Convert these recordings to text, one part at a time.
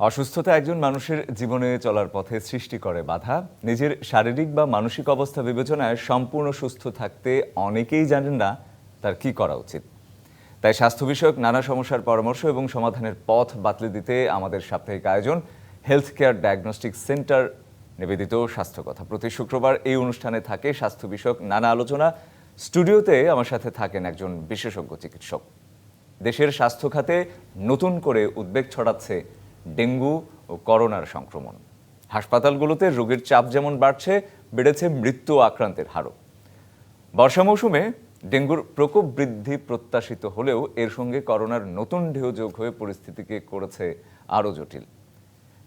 অসুস্থতা একজন মানুষের জীবনে চলার পথে সৃষ্টি করে বাধা। নিজের শারীরিক বা মানসিক অবস্থা বিবেচনায় সম্পূর্ণ সুস্থ থাকতে অনেকেই জানেন না তার কি করা উচিত। তাই স্বাস্থ্য বিষয়ক নানা সমস্যার পরামর্শ এবং সমাধানের পথ বাতলে দিতে আমাদের সাপ্তাহিক আয়োজন হেলথ কেয়ার ডায়াগনস্টিক সেন্টার নিবেদিত স্বাস্থ্য কথা প্রতি শুক্রবার এই অনুষ্ঠানে থাকে স্বাস্থ্য বিষয়ক নানা আলোচনা। স্টুডিওতে আমার সাথে থাকেন একজন বিশেষজ্ঞ চিকিৎসক। দেশের স্বাস্থ্য খাতে নতুন করে উদ্বেগ ছড়াচ্ছে ডেঙ্গু ও করোনার সংক্রমণ। হাসপাতালগুলোতে রোগীর চাপ যেমন বাড়ছে, বেড়েছে মৃত্যু আক্রান্তের হারও। বর্ষা মৌসুমে ডেঙ্গুর প্রকোপ বৃদ্ধি প্রত্যাশিত হলেও এর সঙ্গে করোনার নতুন ঢেউ যোগ হয়ে পরিস্থিতিকে করেছে আরও জটিল।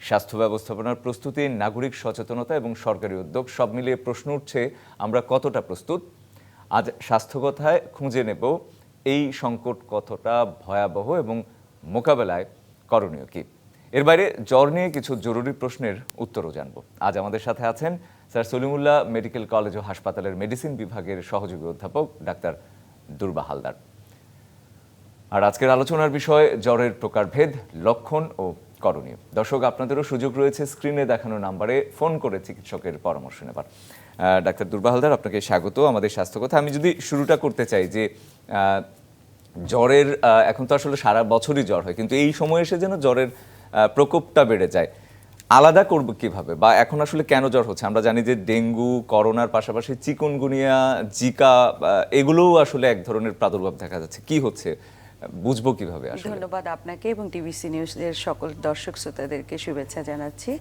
স্বাস্থ্য ব্যবস্থাপনার প্রস্তুতি, নাগরিক সচেতনতা এবং সরকারি উদ্যোগ সব মিলিয়ে প্রশ্ন উঠছে, আমরা কতটা প্রস্তুত? আজ স্বাস্থ্য কথায় খুঁজে নেব এই সংকট কতটা ভয়াবহ এবং মোকাবেলায় করণীয় কি? এর বাইরে জ্বর নিয়ে কিছু জরুরি প্রশ্নের উত্তরও জানব। আজ আমাদের সাথে আছেন স্যার সলিমুল্লাহ মেডিকেল কলেজ ও হাসপাতালের মেডিসিন বিভাগের সহযোগী অধ্যাপক ডাক্তার দুর্বা হালদার। আর আজকের আলোচনার বিষয়, জ্বরের প্রকারভেদ, লক্ষণ ও করণীয়। দর্শক, আপনাদেরও সুযোগ রয়েছে স্ক্রিনে দেখানো নাম্বারে ফোন করে চিকিৎসকের পরামর্শ নেবার। ডাক্তার দুর্বা হালদার, আপনাকে স্বাগত, আমাদের স্বাস্থ্য কথা আমি যদি শুরুটা করতে চাই যে জ্বরের এখন তো আসলে সারা বছরই জ্বর হয়, কিন্তু এই সময় এসে যেন জ্বরের প্রকোপটা বেড়ে যায়। আলাদা করব কীভাবে? বা এখন আসলে কেন জ্বর হচ্ছে? আমরা জানি যে ডেঙ্গু, করোনার পাশাপাশি চিকুনগুনিয়া, জিকা এগুলোও আসলে এক ধরনের প্রাদুর্ভাব দেখা যাচ্ছে। কি হচ্ছে? বুঝব কীভাবে ধন্যবাদ আপনাকে এবং টিভিসি নিউজের সকল দর্শক শ্রোতাদেরকে শুভেচ্ছা জানাচ্ছি।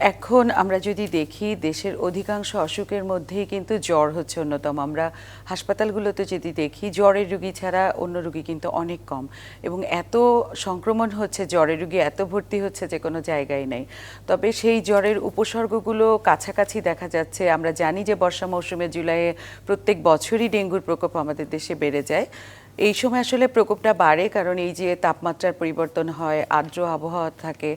এখন আমরা যদি দেখি, দেশের অধিকাংশ অসুখের মধ্যেই কিন্তু জ্বর হচ্ছে অন্যতম। আমরা হাসপাতালগুলোতে যদি দেখি, জ্বরের রুগী ছাড়া অন্য রুগী কিন্তু অনেক কম। এবং এত সংক্রমণ হচ্ছে, জ্বরের রুগী এত ভর্তি হচ্ছে যে কোনো জায়গায় নেই। তবে সেই জ্বরের উপসর্গগুলো কাছাকাছি দেখা যাচ্ছে। আমরা জানি যে বর্ষা মৌসুমে জুলাইয়ে প্রত্যেক বছরই ডেঙ্গুর প্রকোপ আমাদের দেশে বেড়ে যায়। এই সময় আসলে প্রকোপটা বাড়ে, কারণ এই যে তাপমাত্রার পরিবর্তন হয়, আর্দ্র আবহাওয়া থাকে,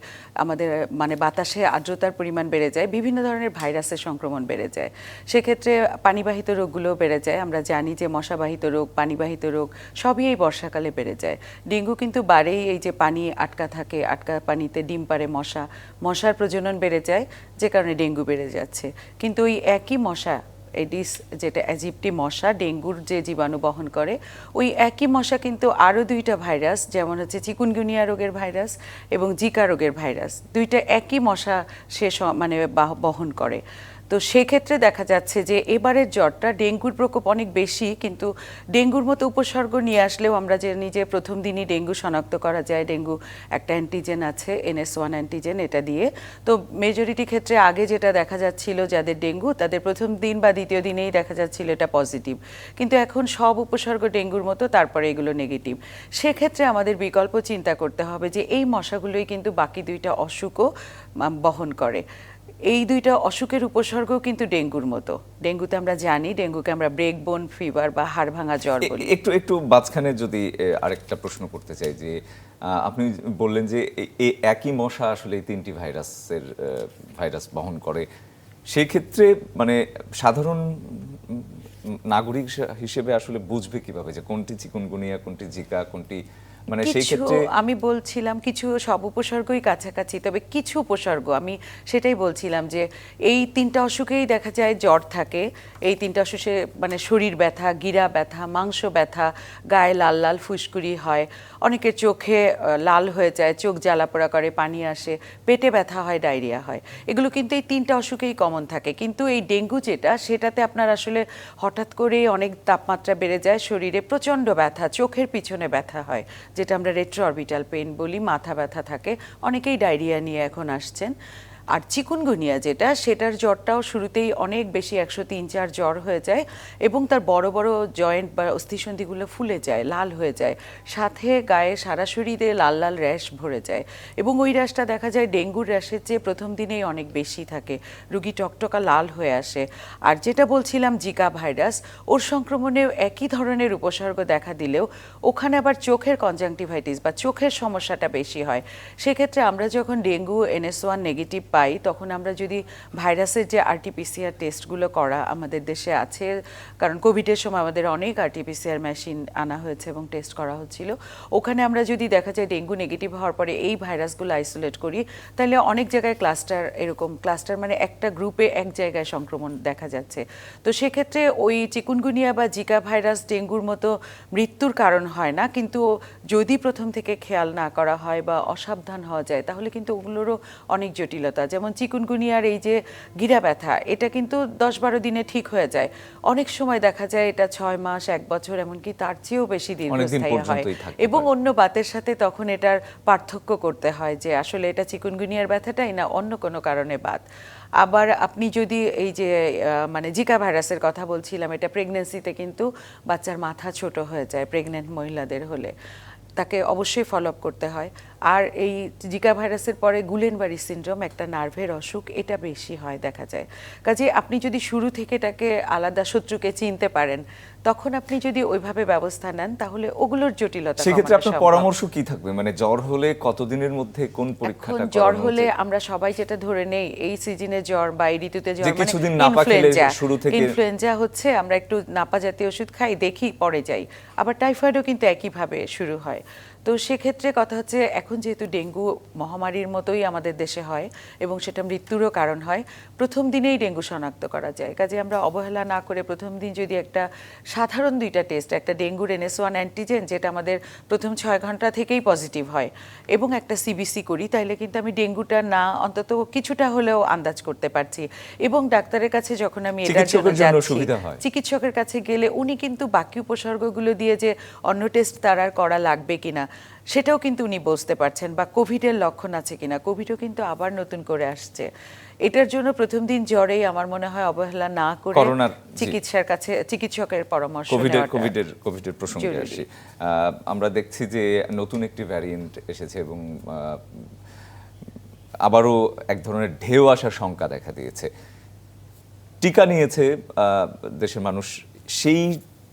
আমাদের মানে বাতাসে আর্দ্রতার পরিমাণ বেড়ে যায়, বিভিন্ন ধরনের ভাইরাসের সংক্রমণ বেড়ে যায়। সেক্ষেত্রে পানিবাহিত রোগগুলোও বেড়ে যায়। আমরা জানি যে মশাবাহিত রোগ, পানিবাহিত রোগ সবই এই বর্ষাকালে বেড়ে যায়। ডেঙ্গু কিন্তু বাড়েই এই যে পানি আটকা থাকে, আটকা পানিতে ডিম পারে মশা। মশার প্রজনন বেড়ে যায়, যে কারণে ডেঙ্গু বেড়ে যাচ্ছে। কিন্তু ওই একই মশা এডিস, যেটা অ্যাজিপ্টি মশা, ডেঙ্গুর যে জীবাণু বহন করে, ওই একই মশা কিন্তু আরও দুইটা ভাইরাস, যেমন হচ্ছে চিকুনগুনিয়া রোগের ভাইরাস এবং জিকা রোগের ভাইরাস, দুইটা একই মশা সে মানে বাহ- বহন করে। তো সেক্ষেত্রে দেখা যাচ্ছে যে এবারের জ্বরটা ডেঙ্গুর প্রকোপ অনেক বেশি, কিন্তু ডেঙ্গুর মতো উপসর্গ নিয়ে আসলেও আমরা যে নিজে প্রথম দিনই ডেঙ্গু শনাক্ত করা যায়। ডেঙ্গু একটা অ্যান্টিজেন আছে এনএস ওয়ান অ্যান্টিজেন এটা দিয়ে। তো মেজরিটি ক্ষেত্রে আগে যেটা দেখা যাচ্ছিল যাদের ডেঙ্গু, তাদের প্রথম দিন বা দ্বিতীয় দিনেই দেখা যাচ্ছিল এটা পজিটিভ কিন্তু এখন সব উপসর্গ ডেঙ্গুর মতো, তারপরে এগুলো নেগেটিভ সেক্ষেত্রে আমাদের বিকল্প চিন্তা করতে হবে যে এই মশাগুলোই কিন্তু বাকি দুইটা অসুখও বহন করে। এই দুইটা অসুখের উপসর্গও কিন্তু ডেঙ্গুর মতো। ডেঙ্গুতে আমরা জানি ডেঙ্গুকে আমরা ব্রেক বোন ফিভার বা হাড় ভাঙা জ্বর বলি। একটু একটু মাঝখানে যদি আরেকটা প্রশ্ন করতে চাই যে আপনি বললেন যে এই একই মশা আসলে এই তিনটি ভাইরাসের ভাইরাস বহন করে। সেই ক্ষেত্রে মানে সাধারণ নাগরিক হিসেবে আসলে বুঝবে কীভাবে যে কোনটি চিকুনগুনিয়া কোনটি জিকা কোনটি মানে সেই কিছু ক্ষেত্রে আমি বলছিলাম কিছু সব উপসর্গই কাছাকাছি তবে কিছু উপসর্গ আমি সেটাই বলছিলাম যে এই তিনটা অসুখেই দেখা যায় জ্বর থাকে এই তিনটা অসুখে মানে শরীর ব্যথা গিরা ব্যথা মাংস ব্যথা গায়ে লাল লাল ফুসকুড়ি হয় অনেকের চোখে লাল হয়ে যায় চোখ জ্বালাপোড়া করে পানি আসে পেটে ব্যথা হয় ডায়রিয়া হয়। এগুলো কিন্তু এই তিনটা অসুখেই কমন থাকে। কিন্তু এই ডেঙ্গু যেটা সেটাতে আপনার আসলে হঠাৎ করে অনেক তাপমাত্রা বেড়ে যায় শরীরে প্রচণ্ড ব্যথা চোখের পিছনে ব্যথা হয়। যেটা আমরা রেট্রো অরবিটাল পেন বলি মাথা ব্যথা থাকে অনেকেই ডায়রিয়া নিয়ে এখন আসছেন। আর চিকুনগুনিয়া যেটা, সেটার জ্বরটাও শুরুতেই অনেক বেশি একশো তিন চার জ্বর হয়ে যায় এবং তার বড় বড় জয়েন্ট বা অস্থিসন্ধিগুলো ফুলে যায়, লাল হয়ে যায়। সাথে গায়ে সারা শরীরে লাল লাল র্যাশ ভরে যায় এবং ওই র্যাশটা দেখা যায় ডেঙ্গুর র্যাশের চেয়ে প্রথম দিনেই অনেক বেশি থাকে। রুগী টকটকা লাল হয়ে আসে। আর যেটা বলছিলাম, জিকা ভাইরাস, ওর সংক্রমণেও একই ধরনের উপসর্গ দেখা দিলেও ওখানে আবার চোখের কনজাংটিভাইটিস বা চোখের সমস্যাটা বেশি হয়। সেক্ষেত্রে আমরা যখন ডেঙ্গু, এনএস ওয়ান নেগেটিভ পাই, তখন আমরা যদি ভাইরাসের যে আরটিপিসিআর টেস্টগুলো করা আমাদের দেশে আছে, কারণ কোভিডের সময় আমাদের অনেক আরটিপিসিআর মেশিন আনা হয়েছে এবং টেস্ট করা হচ্ছিল। ওখানে আমরা যদি দেখা যায় ডেঙ্গু নেগেটিভ হওয়ার পরে এই ভাইরাসগুলো আইসোলেট করি, তাহলে অনেক জায়গায় ক্লাস্টার এরকম ক্লাস্টার মানে একটা গ্রুপে এক জায়গায় সংক্রমণ দেখা যাচ্ছে। তো সেক্ষেত্রে ওই চিকুনগুনিয়া বা জিকা ভাইরাস ডেঙ্গুর মতো মৃত্যুর কারণ হয় না, কিন্তু যদি প্রথম থেকে খেয়াল না করা হয় বা অসাবধান হওয়া যায়, তাহলে কিন্তু ওগুলোরও অনেক জটিলতা যেমন চিকুনগুনিয়ার এই যে গিরা ব্যথা এটা কিন্তু দশ বারো দিনে ঠিক হয়ে যায়। অনেক সময় দেখা যায় এটা ছয় মাস এক বছর এমনকি তার চেয়েও বেশি দীর্ঘস্থায়ী হয়। এবং অন্য বাতের সাথে তখন এটার পার্থক্য করতে হয় যে আসলে এটা চিকুনগুনিয়ার ব্যথাটাই না অন্য কোনো কারণে বাত। আবার আপনি যদি এই যে মানে জিকা ভাইরাসের কথা বলছিলাম এটা প্রেগনেন্সিতে কিন্তু বাচ্চার মাথা ছোট হয়ে যায় প্রেগনেন্ট মহিলাদের হলে। তাকে অবশ্যই ফলো আপ করতে হয়। আর এই জিকা ভাইরাসের পরে গুলেনবাড়ি সিনড্রোম একটা নার্ভের অসুখ, এটা বেশি হয় দেখা যায়। কাজে আপনি যদি শুরু থেকে তাকে আলাদা শত্রুকে চিনতে পারেন তখন আপনি যদি ওইভাবে ব্যবস্থা নেন তাহলে ওগুলোর জটিলতা সেক্ষেত্রে আপনার পরামর্শ কি থাকবে? মানে জ্বর হলে কতদিনের মধ্যে কোন পরীক্ষা পরীক্ষাটা জ্বর হলে আমরা সবাই যেটা ধরে নেই এই সিজনে জ্বর বা এই ঋতুতে জ্বর মানে কিছুদিন নাপা খেলে শুরু থেকে- ইনফ্লুয়েঞ্জা হচ্ছে আমরা একটু নাপা জাতীয় ওষুধ খাই দেখি পরে যাই। আবার টাইফয়েডও কিন্তু একইভাবে শুরু হয়। তো সেক্ষেত্রে কথা হচ্ছে এখন যেহেতু ডেঙ্গু মহামারীর মতোই আমাদের দেশে হয় এবং সেটা মৃত্যুরও কারণ হয় প্রথম দিনেই ডেঙ্গু শনাক্ত করা যায় কাজে আমরা অবহেলা না করে প্রথম দিন যদি একটা সাধারণ দুইটা টেস্ট একটা ডেঙ্গুর এনএস ওয়ান অ্যান্টিজেন যেটা আমাদের প্রথম ছয় ঘণ্টা থেকেই পজিটিভ হয় এবং একটা সিবিসি করি তাইলে কিন্তু আমি ডেঙ্গুটা না অন্তত কিছুটা হলেও আন্দাজ করতে পারছি এবং ডাক্তারের কাছে যখন আমি এটার জন্য যাচ্ছি। চিকিৎসকের কাছে গেলে উনি কিন্তু বাকি উপসর্গগুলো দিয়ে যে অন্য টেস্ট তার আর করা লাগবে কিনা সেটাও কিন্তু উনি বুঝতে পারছেন বা কোভিডের লক্ষণ আছে কিনা। কোভিডও কিন্তু আবার নতুন করে আসছে। এটার জন্য প্রথম দিন জ্বরেই আমার মনে হয় অবহেলা না করে করোনার, চিকিৎসার কাছে চিকিৎসকের পরামর্শ কোভিডের কোভিডের কোভিডের প্রসঙ্গে আসি। আমরা দেখছি যে নতুন একটি ভ্যারিয়েন্ট এসেছে এবং আবারও এক ধরনের ঢেউ আসার শঙ্কা দেখা দিয়েছে। টিকা নিয়েছে আহ, দেশের মানুষ। সেই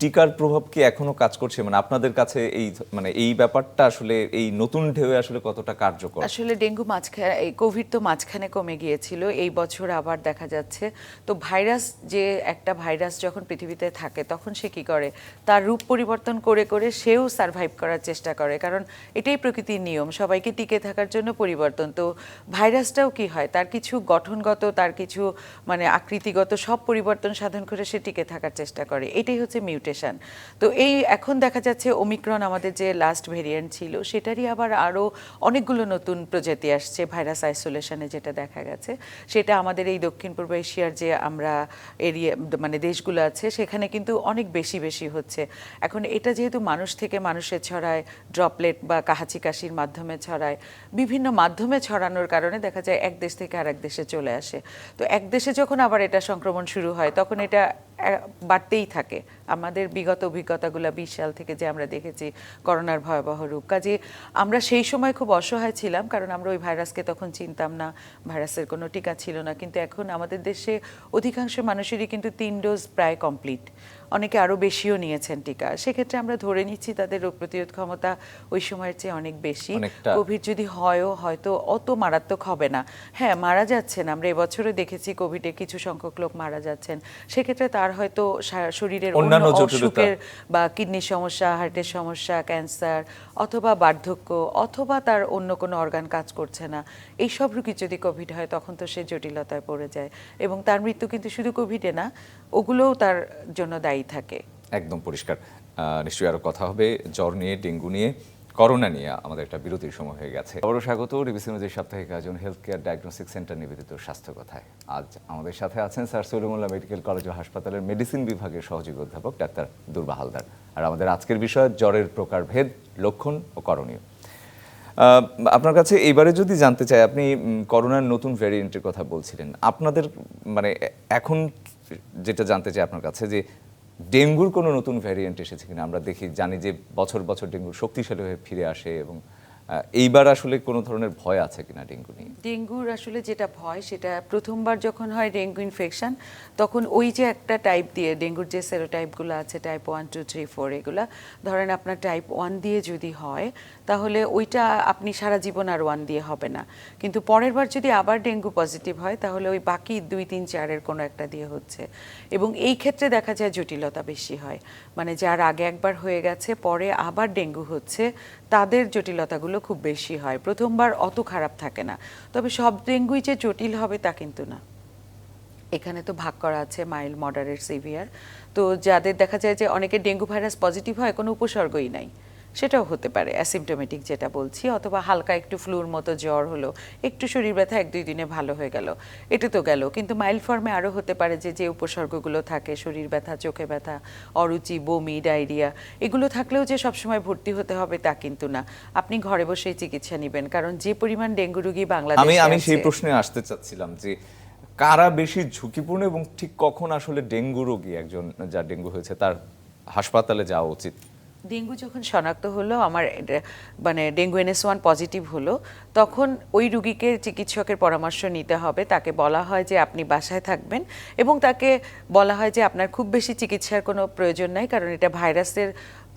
টিকার প্রভাব কি এখনও কাজ করছে? মানে আপনাদের কাছে এই মানে এই ব্যাপারটা আসলে, এই নতুন ঢেউয়ে আসলে কতটা কার্যকর? আসলে ডেঙ্গু মাঝখানে, এই কোভিড তো মাঝখানে কমে গিয়েছিল, এই বছর আবার দেখা যাচ্ছে। তো ভাইরাস, যে একটা ভাইরাস যখন পৃথিবীতে থাকে, তখন সে কি করে? তার রূপ পরিবর্তন করে করে সেও সারভাইভ করার চেষ্টা করে, কারণ এটাই প্রকৃতির নিয়ম, সবাইকে টিকে থাকার জন্য পরিবর্তন। তো ভাইরাসটাও কি হয়? তার কিছু গঠনগত, তার কিছু মানে আকৃতিগত সব পরিবর্তন সাধন করে সে টিকে থাকার চেষ্টা করে, এটাই হচ্ছে মিউটেশন তো এই এখন দেখা যাচ্ছে ওমিক্রন আমাদের যে লাস্ট ভেরিয়েন্ট ছিল, সেটারই আবার আরও অনেকগুলো নতুন প্রজাতি আসছে ভাইরাস আইসোলেশনে যেটা দেখা গেছে। সেটা আমাদের এই দক্ষিণ পূর্ব এশিয়ার যে আমরা এরিয়া মানে দেশগুলো আছে, সেখানে কিন্তু অনেক বেশি বেশি হচ্ছে। এখন এটা যেহেতু মানুষ থেকে মানুষে ছড়ায় ড্রপলেট বা কাহাচি কাশির মাধ্যমে ছড়ায়, বিভিন্ন মাধ্যমে ছড়ানোর কারণে দেখা যায় এক দেশ থেকে আরেক দেশে চলে আসে। তো এক দেশে যখন আবার এটা সংক্রমণ শুরু হয়, তখন এটা বাড়তেই থাকে। আমাদের বিগত অভিজ্ঞতাগুলো বিশ সাল থেকে যে আমরা দেখেছি করোনার ভয়াবহ রূপ। কাজে আমরা সেই সময় খুব অসহায় ছিলাম, কারণ আমরা ওই ভাইরাসকে তখন চিনতাম না, ভাইরাসের কোনো টিকা ছিল না। কিন্তু এখন আমাদের দেশে অধিকাংশ মানুষেরই কিন্তু তিন ডোজ প্রায় কমপ্লিট। অনেকে আরও বেশিও নিয়েছেন টিকা। সেক্ষেত্রে আমরা ধরে নিচ্ছি তাদের রোগ প্রতিরোধ ক্ষমতা ওই সময়ের চেয়ে অনেক বেশি। কোভিড যদি হয়ও হয়তো অত মারাত্মক হবে না। হ্যাঁ মারা যাচ্ছেন। আমরা এবছরও দেখেছি কোভিডে কিছু সংখ্যক লোক মারা যাচ্ছেন। সেক্ষেত্রে তার হয়তো শরীরের অন্যান্য অসুখের বা কিডনির সমস্যা হার্টের সমস্যা ক্যান্সার অথবা বার্ধক্য অথবা তার অন্য কোনো অর্গান কাজ করছে না। এই সব রোগী যদি কোভিড হয় তখন তো সে জটিলতায় পড়ে যায়। এবং তার মৃত্যু কিন্তু শুধু কোভিডে না ওগুলোও তার জন্য দায়ী থাকে। একদম পরিষ্কার। নিশ্চয়ই আরও কথা হবে। জ্বর নিয়ে, ডেঙ্গু নিয়ে, করোনা নিয়ে আমাদের একটা বিরতির সময় হয়ে গেছে। আবারও স্বাগত ডিবিসি নিউজের সাপ্তাহিক আয়োজন হেলথ কেয়ার ডায়াগনস্টিক সেন্টার নিবেদিত স্বাস্থ্য কথায়। আজ আমাদের সাথে আছেন স্যার সলিমুল্লাহ মেডিকেল কলেজ ও হাসপাতালের মেডিসিন বিভাগের সহযোগী অধ্যাপক ডাক্তার দুর্বা হালদার। আর আমাদের আজকের বিষয়, জ্বরের প্রকারভেদ, লক্ষণ ও করণীয়। আপনার কাছে এবারে যদি জানতে চাই, আপনি করোনার নতুন ভ্যারিয়েন্টের কথা বলছিলেন। আপনাদের মানে এখন যেটা জানতে চাই আপনার কাছে যে ডেঙ্গুর কোনো নতুন ভ্যারিয়েন্ট এসেছে কিনা? আমরা দেখি, জানি যে বছর বছর ডেঙ্গু শক্তিশালী হয়ে ফিরে আসে এবং এইবার আসলে কোনো ধরনের ভয় আছে কিনা ডেঙ্গু নিয়ে? ডেঙ্গুর আসলে যেটা ভয়, সেটা প্রথমবার যখন হয় ডেঙ্গু ইনফেকশন তখন ওই যে একটা টাইপ দিয়ে, ডেঙ্গুর যে সেরোটাইপগুলো আছে type one two three four এগুলা, ধরেন আপনার টাইপ ওয়ান দিয়ে যদি হয় তাহলে ওইটা আপনি সারা জীবন আর ওয়ান দিয়ে হবে না। কিন্তু পরের বার যদি আবার ডেঙ্গু পজিটিভ হয়, তাহলে ওই বাকি দুই, তিন চারের কোনো একটা দিয়ে হচ্ছে। এবং এই ক্ষেত্রে দেখা যায় জটিলতা বেশি হয়। মানে যার আগে একবার হয়ে গেছে, পরে আবার ডেঙ্গু হচ্ছে, তাদের জটিলতাগুলো খুব বেশি হয়। প্রথমবার অত খারাপ থাকে না। তবে সব ডেঙ্গুই যে জটিল হবে তা কিন্তু না। এখানে তো ভাগ করা আছে মাইল মডারেট সিভিয়ার তো যাদের দেখা যায় যে অনেকে ডেঙ্গু ভাইরাস পজিটিভ হয়, কোনো উপসর্গই নাই। সেটাও হতে পারে অ্যাসিমটোমেটিক যেটা বলছি অথবা হালকা একটু ফ্লুর মতো জ্বর হলো একটু শরীর ব্যথা এক দুই দিনে ভালো হয়ে গেল এটা তো গেল। কিন্তু মাইল্ড ফর্মে আরও হতে পারে যে যে উপসর্গগুলো থাকে শরীর ব্যথা চোখে ব্যথা অরুচি বমি ডায়রিয়া এগুলো থাকলেও যে সবসময় ভর্তি হতে হবে তা কিন্তু না। আপনি ঘরে বসেই চিকিৎসা নেবেন কারণ যে পরিমাণ ডেঙ্গু রোগী আমি বাংলাদেশে আমি সেই প্রশ্নে আসতে চাচ্ছিলাম যে কারা বেশি ঝুঁকিপূর্ণ এবং ঠিক কখন আসলে ডেঙ্গু রোগী একজন যার ডেঙ্গু হয়েছে তার হাসপাতালে যাওয়া উচিত? ডেঙ্গু যখন শনাক্ত হলো, আমার মানে ডেঙ্গু এনএস ওয়ান পজিটিভ হলো, তখন ওই রুগীকে চিকিৎসকের পরামর্শ নিতে হবে। তাকে বলা হয় যে আপনি বাসায় থাকবেন এবং তাকে বলা হয় যে আপনার খুব বেশি চিকিৎসার কোনো প্রয়োজন নাই, কারণ এটা ভাইরাসের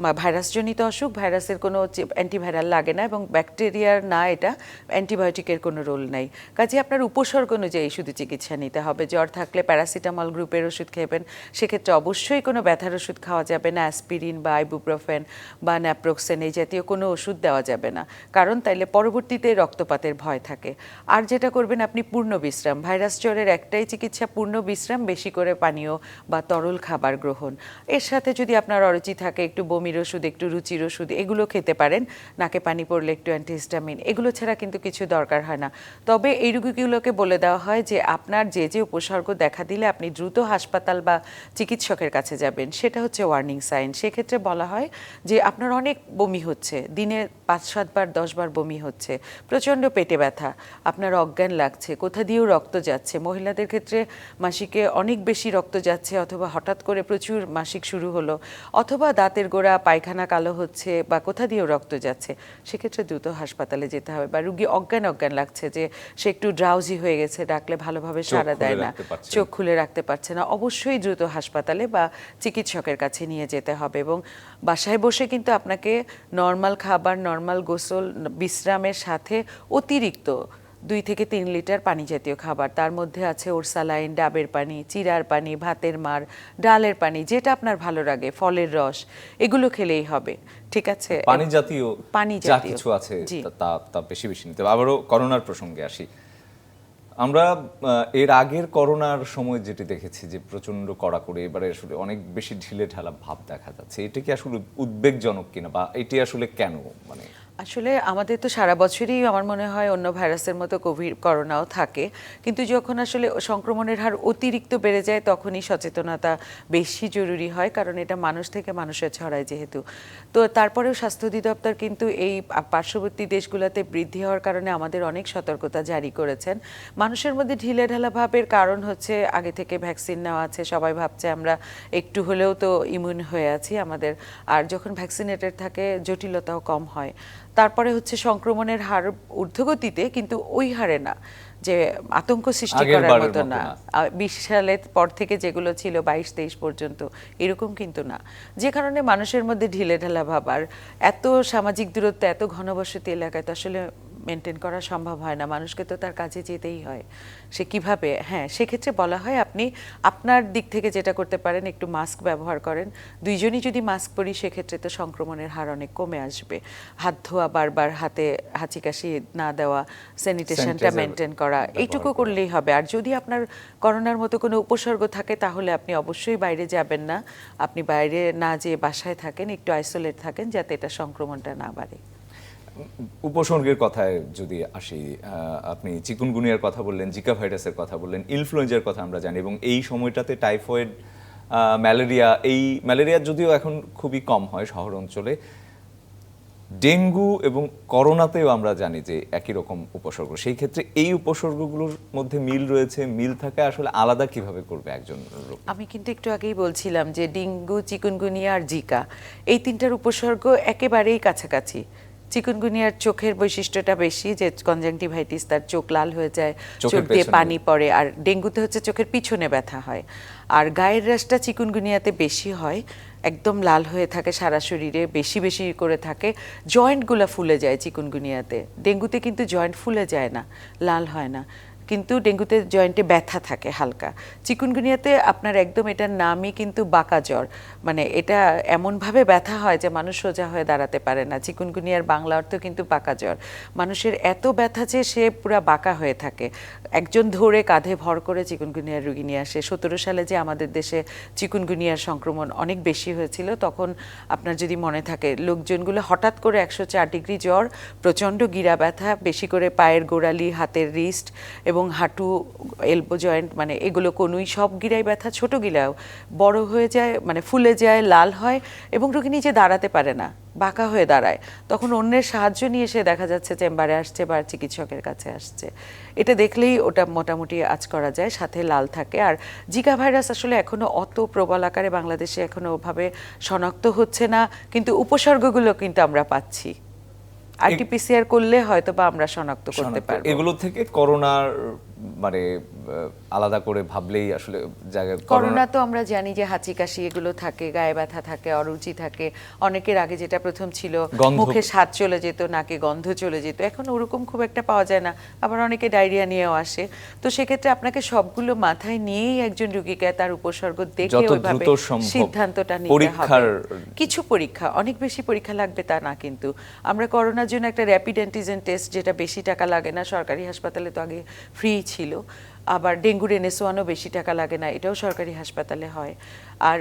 ভাইরাসজনিত অসুখ, ভাইরাসের কোনো অ্যান্টিভাইরাল লাগে না এবং ব্যাকটেরিয়ার না এটা অ্যান্টিবায়োটিকের কোনো রোল নাই। কাজে আপনার উপসর্গ অনুযায়ী শুধু চিকিৎসা নিতে হবে। জ্বর থাকলে প্যারাসিটামল গ্রুপের ওষুধ খেবেন। সেক্ষেত্রে অবশ্যই কোনো ব্যথার ওষুধ খাওয়া যাবে না। অ্যাসপিরিন বা আইবুপ্রোফেন বা ন্যাপ্রোক্সেন এই জাতীয় কোনো ওষুধ দেওয়া যাবে না। কারণ তাইলে পরবর্তীতে রক্তপাতের ভয় থাকে। আর যেটা করবেন আপনি পূর্ণ বিশ্রাম। ভাইরাস জ্বরের একটাই চিকিৎসা, পূর্ণ বিশ্রাম, বেশি করে পানীয় বা তরল খাবার গ্রহণ। এর সাথে যদি আপনার অরুচি থাকে, একটু বমির ওষুধ, একটু রুচির ওষুধ, এগুলো খেতে পারেন। নাকে পানি পড়লে একটু অ্যান্টিহিস্টামিন এগুলো ছাড়া কিন্তু কিছু দরকার হয় না। তবে এই রোগীগুলোকে বলে দেওয়া হয় যে, আপনার যে যে উপসর্গ দেখা দিলে আপনি দ্রুত হাসপাতাল বা চিকিৎসকের কাছে যাবেন, সেটা হচ্ছে ওয়ার্নিং সাইন সেক্ষেত্রে বলা হয় যে, আপনার অনেক বমি হচ্ছে, দিনে পাঁচ সাতবার দশবার বমি হচ্ছে, প্রচণ্ড পেটে ব্যথা, আপনার অজ্ঞান লাগছে, কোথা দিয়েও রক্ত যাচ্ছে। মহিলাদের ক্ষেত্রে মাসিকে অনেক বেশি রক্ত যাচ্ছে, অথবা হঠাৎ করে প্রচুর মাসিক শুরু হলো, অথবা দাঁতের গোড়া পায়খানা কালো হচ্ছে বা কোথা দিয়েও রক্ত যাচ্ছে সেক্ষেত্রে দ্রুত হাসপাতালে যেতে হবে বা রুগী অজ্ঞান অজ্ঞান লাগছে যে সে একটু ড্রাউজি হয়ে গেছে ডাকলে ভালোভাবে সাড়া দেয় না। চোখ খুলে রাখতে পারছে না অবশ্যই দ্রুত হাসপাতালে বা চিকিৎসকের কাছে নিয়ে যেতে হবে এবং বাসায় বসে কিন্তু আপনাকে নর্মাল খাবার নর্মাল গোসল বিশ্রামের সাথে অতিরিক্ত দুই থেকে তিন লিটার পানি জাতীয় খাবার। তার মধ্যে আছে ওরসালাইন ডাবের পানি চিরার পানি ভাতের মার ডালের পানি যেটা আপনার ভালো লাগে ফলের রস এগুলো খেলেই হবে ঠিক আছে? পানি জাতীয় পানি যা কিছু আছে তা- তা বেশি বেশি নিতে আবারও করোনার প্রসঙ্গে আসি। আমরা এর আগের করোনার সময় যেটি দেখেছি যে প্রচণ্ড কড়াকড়ি এবারে আসলে অনেক বেশি ঢিলে ঢালা ভাব দেখা যাচ্ছে। এটা কি আসলে উদ্বেগজনক কিনা বা এটি আসলে কেন মানে? আসলে আমাদের তো সারা বছরই আমার মনে হয় অন্য ভাইরাসের মতো কোভিড করোনাও থাকে। কিন্তু যখন আসলে সংক্রমণের হার অতিরিক্ত বেড়ে যায়, তখনই সচেতনতা বেশি জরুরি হয়, কারণ এটা মানুষ থেকে মানুষে ছড়ায় যেহেতু। তো তারপরেও স্বাস্থ্য অধিদপ্তর কিন্তু এই পার্শ্ববর্তী দেশগুলোতে বৃদ্ধি হওয়ার কারণে আমাদের অনেক সতর্কতা জারি করেছেন। মানুষের মধ্যে ঢিলে ঢালা ভাবের কারণ হচ্ছে আগে থেকে ভ্যাকসিন নেওয়া আছে, সবাই ভাবছে আমরা একটু হলেও তো ইমিউন হয়ে আছি আমাদের। আর যখন ভ্যাকসিনেটেড থাকে, জটিলতাও কম হয়। তারপরে হচ্ছে সংক্রমণের হার ঊর্ধ্বগতিতে কিন্তু ওই হারে না যে আতঙ্ক সৃষ্টি করার মতো না। বিশ সালের পর থেকে যেগুলো ছিল বাইশ তেইশ পর্যন্ত এরকম কিন্তু না যে কারণে মানুষের মধ্যে ঢিলে ঢালা ভাবার এত সামাজিক দূরত্ব এত ঘনবসতি এলাকায় তো আসলে মেনটেন করা সম্ভব হয় না। মানুষকে তো তার কাজে যেতেই হয়। সে কীভাবে? হ্যাঁ সেক্ষেত্রে বলা হয় আপনি আপনার দিক থেকে যেটা করতে পারেন একটু মাস্ক ব্যবহার করেন। দুইজনই যদি মাস্ক পরি সেক্ষেত্রে তো সংক্রমণের হার অনেক কমে আসবে। হাত ধোয়া বারবার হাতে হাঁচি কাশি না দেওয়া স্যানিটেশনটা মেনটেন করা এইটুকু করলেই হবে। আর যদি আপনার করোনার মতো কোনো উপসর্গ থাকে তাহলে আপনি অবশ্যই বাইরে যাবেন না। আপনি বাইরে না যেয়ে বাসায় থাকেন একটু আইসোলেট থাকেন যাতে এটা সংক্রমণটা না বাড়ে। উপসর্গের কথায় যদি আসি আপনি চিকুনগুনিয়ার কথা বললেন, জিকা ভাইরাসের কথা বললেন, ইনফ্লুয়েঞ্জার কথা আমরা জানি এবং এই সময়টাতে টাইফয়েড ম্যালেরিয়া, এই ম্যালেরিয়া যদিও এখন খুবই কম হয় শহর অঞ্চলে, ডেঙ্গু এবং করোনাতেও আমরা জানি যে একই রকম উপসর্গ। সেই ক্ষেত্রে এই উপসর্গগুলোর মধ্যে মিল রয়েছে, মিল থাকে আসলে আলাদা কীভাবে করবে একজন আমি কিন্তু একটু আগেই বলছিলাম যে ডেঙ্গু, চিকুনগুনিয়া আর জিকা, এই তিনটার উপসর্গ একেবারেই কাছাকাছি। চিকুনগুনিয়ার চোখের বৈশিষ্ট্যটা বেশি যে কনজাংটিভাইটিস তার চোখ লাল হয়ে যায় চোখ দিয়ে পানি পড়ে আর ডেঙ্গুতে হচ্ছে চোখের পিছনে ব্যথা হয়। আর গায়ের রাশটা চিকুনগুনিয়াতে বেশি হয় একদম লাল হয়ে থাকে সারা শরীরে বেশি বেশি করে থাকে জয়েন্টগুলো ফুলে যায় চিকুনগুনিয়াতে। ডেঙ্গুতে কিন্তু জয়েন্ট ফুলে যায় না লাল হয় না। কিন্তু ডেঙ্গুতে জয়েন্টে ব্যথা থাকে হালকা। চিকুনগুনিয়াতে আপনার একদম এটার নামই কিন্তু বাঁকা জ্বর। মানে এটা এমনভাবে ব্যথা হয় যে মানুষ সোজা হয়ে দাঁড়াতে পারে না। চিকুনগুনিয়ার বাংলা অর্থ কিন্তু বাঁকা জ্বর। মানুষের এত ব্যথা যে সে পুরা বাঁকা হয়ে থাকে। একজন ধরে কাঁধে ভর করে চিকুনগুনিয়ার রুগী নিয়ে আসে। সতেরো সালে যে আমাদের দেশে চিকুনগুনিয়ার সংক্রমণ অনেক বেশি হয়েছিল, তখন আপনার যদি মনে থাকে, লোকজনগুলো হঠাৎ করে একশো চার ডিগ্রি জ্বর, প্রচণ্ড গিরা ব্যথা, বেশি করে পায়ের গোড়ালি, হাতের রিস্ট এবং হাঁটু এলবো জয়েন্ট মানে এগুলো কোনুই সব গিরাই ব্যথা, ছোট গিরাও বড় হয়ে যায় মানে ফুলে যায়, লাল হয় এবং রোগী নিজে দাঁড়াতে পারে না, বাঁকা হয়ে দাঁড়ায়। তখন অন্যের সাহায্য নিয়ে এসে দেখা যাচ্ছে চেম্বারে আসছে বা চিকিৎসকের কাছে আসছে। এটা দেখলেই ওটা মোটামুটি আজ করা যায়, সাথে লাল থাকে। আর জিকা ভাইরাস আসলে এখনও অত প্রবল আকারে বাংলাদেশে এখনও ওভাবে শনাক্ত হচ্ছে না, কিন্তু উপসর্গগুলো কিন্তু আমরা পাচ্ছি। আরটিপিসিআর করলে হয়তো বা আমরা শনাক্ত করতে পারব। এগুলো থেকে করোনার মানে আলাদা করে ভাবলেই আসলে জায়গায় করোনা তো আমরা জানি যে হাঁচি কাশি এগুলো থাকে গায়ে ব্যথা থাকে অরুচি থাকে। অনেকের আগে যেটা প্রথম ছিল মুখে স্বাদ চলে যেত নাকে গন্ধ চলে যেত। এখন ওরকম খুব একটা পাওয়া যায় না। আবার অনেকে ডায়রিয়া নিয়েও আসে। তো সেক্ষেত্রে আপনাকে সবগুলো মাথায় নিয়েই একজন রুগীকে তার উপসর্গ দেখে ওইভাবে সিদ্ধান্তটা নিতে হবে। কিছু পরীক্ষা অনেক বেশি পরীক্ষা লাগবে তা না কিন্তু। আমরা করোনার জন্য একটা র্যাপিড অ্যান্টিজেন টেস্ট যেটা বেশি টাকা লাগে না, সরকারি হাসপাতালে তো আগে ফ্রি ছিল। আবার ডেঙ্গু এনএসওয়ানও বেশি টাকা লাগে না, এটাও সরকারি হাসপাতালে হয়। আর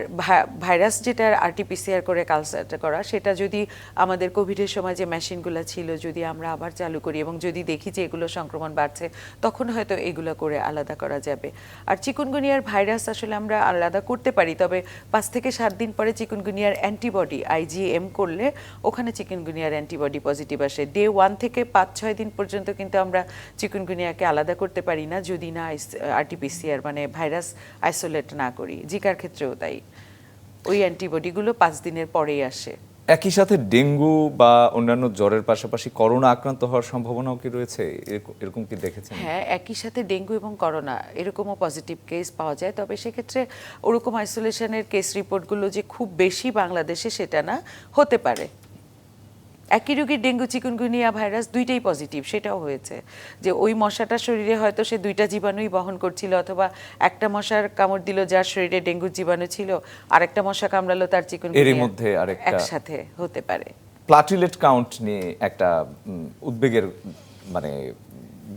ভাইরাস যেটা আরটিপিসিআর করে কালচারটা করা, সেটা যদি আমাদের কোভিডের সময় যে মেশিনগুলো ছিল, যদি আমরা আবার চালু করি এবং যদি দেখি যে এগুলো সংক্রমণ বাড়ছে, তখন হয়তো এগুলো করে আলাদা করা যাবে। আর চিকুনগুনিয়ার ভাইরাস আসলে আমরা আলাদা করতে পারি, তবে পাঁচ থেকে সাত দিন পরে চিকুনগুনিয়ার অ্যান্টিবডি আইজিএম করলে ওখানে চিকুনগুনিয়ার অ্যান্টিবডি পজিটিভ আসে। ডে ওয়ান থেকে পাঁচ, ছয় দিন পর্যন্ত কিন্তু আমরা চিকুনগুনিয়াকে আলাদা করতে পারি না, যদি না আরটিপিসিআর মানে ভাইরাস আইসোলেট না করি। জিকার ক্ষেত্রেও তাই। ওই অ্যান্টিবডিগুলো পাঁচ দিনের পরেই আসে। একই সাথে ডেঙ্গু বা অন্যান্য জ্বরের পাশাপাশি করোনা আক্রান্ত হওয়ার সম্ভাবনাও কি রয়েছে? এরকম- এরকম কি দেখেছেন? হ্যাঁ একই সাথে ডেঙ্গু এবং করোনা এরকমও পজিটিভ কেস পাওয়া যায়। তবে সেক্ষেত্রে ওরকম আইসোলেশনের কেস রিপোর্টগুলো যে খুব বেশি বাংলাদেশে সেটা না হতে পারে। একই রোগীর ডেঙ্গু চিকুনগুনিয়া ভাইরাস দুইটাই পজিটিভ সেটাও হয়েছে। যে ওই মশাটা শরীরে হয়তো সে দুইটা জীবাণুই বহন করছিল অথবা একটা মশার কামড় দিল যার শরীরে ডেঙ্গুর জীবাণু ছিল আর একটা মশা কামড়ালো তার চিকুন এর মধ্যে আরেকটা- একসাথে হতে পারে। প্লাটিলেট কাউন্ট নিয়ে একটা উদ্বেগের মানে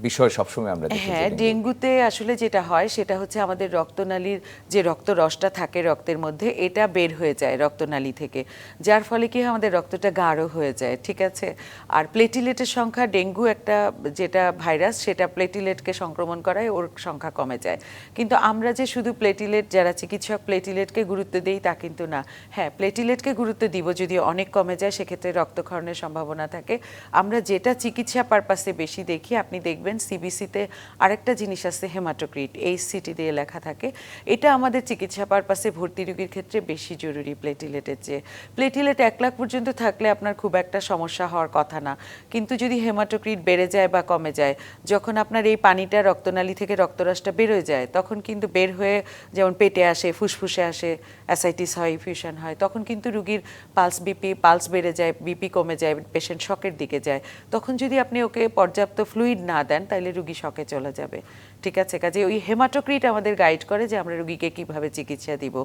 বিষয় সবসময় আমরা দেখি হ্যাঁ ডেঙ্গুতে আসলে যেটা হয় সেটা হচ্ছে আমাদের রক্তনালীর যে রক্তরসটা থাকে রক্তের মধ্যে এটা বের হয়ে যায় রক্তনালী থেকে যার ফলে কি আমাদের রক্তটা গাঢ় হয়ে যায় ঠিক আছে? আর প্লেটিলেটের সংখ্যা ডেঙ্গু একটা যেটা ভাইরাস সেটা প্লেটিলেটকে সংক্রমণ করায় ওর সংখ্যা কমে যায়। কিন্তু আমরা যে শুধু প্লেটিলেট যারা চিকিৎসক প্লেটিলেটকে গুরুত্ব দেই তা কিন্তু না। হ্যাঁ প্লেটিলেটকে গুরুত্ব দিব যদি অনেক কমে যায় সেক্ষেত্রে রক্তক্ষরণের সম্ভাবনা থাকে। আমরা যেটা চিকিৎসা পারপাসে বেশি দেখি আপনি দেখবেন সিবিসিতে আরেকটা জিনিস আছে হেমাটোক্রিট এইচসিটি দিয়ে লেখা থাকে। এটা আমাদের চিকিৎসা পারপাসে ভর্তি রোগীর ক্ষেত্রে বেশি জরুরি প্লেটিলেটের চেয়ে। প্লেটিলেট এক লাখ পর্যন্ত থাকলে আপনার খুব একটা সমস্যা হওয়ার কথা না। কিন্তু যদি হেমাটোক্রিট বেড়ে যায় বা কমে যায়, যখন আপনার এই পানিটা রক্তনালী থেকে রক্তরসটা বেরোয় যায়, তখন কিন্তু বের হয়ে যেমন পেটে আসে, ফুসফুসে আসে অ্যাসাইটিস হয় ফিউশন হয়, তখন কিন্তু রুগীর পালস বিপি পালস বেড়ে যায় বিপি কমে যায় পেশেন্ট শকের দিকে যায়। তখন যদি আপনি ওকে পর্যাপ্ত ফ্লুইড না দেন তাহলে রুগী শকে চলে যাবে। ঠিক আছে কাজে ওই হেমাটোক্রিট আমাদের গাইড করে যে আমরা রুগীকে কীভাবে চিকিৎসা দিব।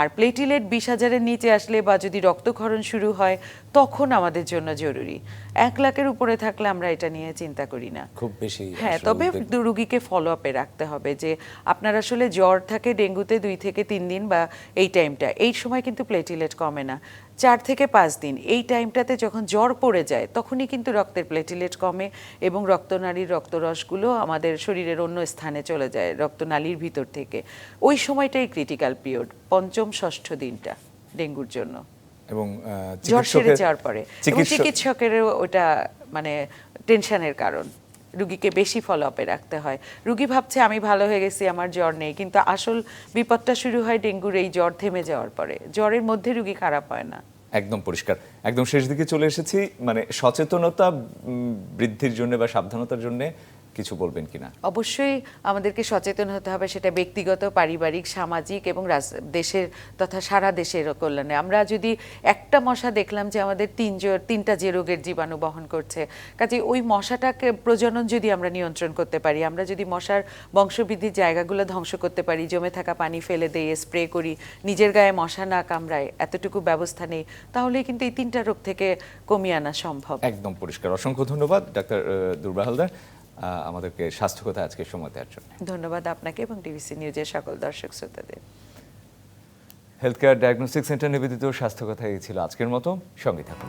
আর প্লেটিলেট বিশ হাজারের নিচে আসলে বা যদি রক্তক্ষরণ শুরু হয় তখন আমাদের জন্য জরুরি। এক লাখের উপরে থাকলে আমরা এটা নিয়ে চিন্তা করি না। খুব বেশি হ্যাঁ তবে রুগীকে ফলো আপে রাখতে হবে যে আপনার আসলে জ্বর থাকে ডেঙ্গুতে দুই থেকে তিন দিন বা এই টাইমটা এই সময় কিন্তু প্লেটিলেট কমে না। চার থেকে পাঁচ দিন। এই টাইমটাতে যখন জ্বর পড়ে যায় তখনই কিন্তু রক্তের প্লেটিলেট কমে এবং রক্তনালীর রক্তরসগুলো আমাদের শরীরের অন্য স্থানে চলে যায় রক্তনালীর ভিতর থেকে। ওই সময়টাই ক্রিটিক্যাল পিরিয়ড পঞ্চম ষষ্ঠ দিনটা ডেঙ্গুর জন্য। এবং জ্বর সেরে যাওয়ার পরে। এবং চিকিৎসক- চিকিৎসকেরও ওটা মানে টেনশনের কারণ। রুগীকে বেশি ফলো আপে রাখতে হয়। রুগী ভাবছে আমি ভালো হয়ে গেছি আমার জ্বর নেই। কিন্তু আসল বিপদটা শুরু হয় ডেঙ্গুর এই জ্বর থেমে যাওয়ার পরে। জ্বরের মধ্যে রুগী খারাপ হয় না। একদম পরিষ্কার। একদম শেষ দিকে চলে এসেছি। মানে সচেতনতা বৃদ্ধির জন্য বা সাবধানতার জন্য কিছু বলবেন কিনা? অবশ্যই আমাদেরকে সচেতন হতে হবে সেটা ব্যক্তিগত পারিবারিক সামাজিক এবং দেশের তথা সারা দেশের কল্যাণে। আমরা যদি একটা মশা দেখলাম যে আমাদের তিন তিনটা যে রোগের জীবাণু বহন করছে কাজে ওই মশাটাকে প্রজনন যদি আমরা নিয়ন্ত্রণ করতে পারি আমরা যদি মশার বংশবৃদ্ধির জায়গাগুলো ধ্বংস করতে পারি জমে থাকা পানি ফেলে দিয়ে স্প্রে করি নিজের গায়ে মশা না কামড়ায় এতটুকু ব্যবস্থা নেই তাহলে কিন্তু এই তিনটা রোগ থেকে কমিয়ে আনা সম্ভব। একদম পরিষ্কার। অসংখ্য ধন্যবাদ ডাক্তার আহ, দুর্বা হালদার। আহ, আমাদেরকে স্বাস্থ্যকতা আজকে সময় দেওয়ার জন্য। ধন্যবাদ আপনাকে এবং টিভিসি নিউজের সকল দর্শক শ্রোতাদের। হেলথ কেয়ার ডায়াগনোস্টিক সেন্টার নিবেদিত স্বাস্থ্যকথা এই ছিল আজকের মতো। সঙ্গে থাকুন।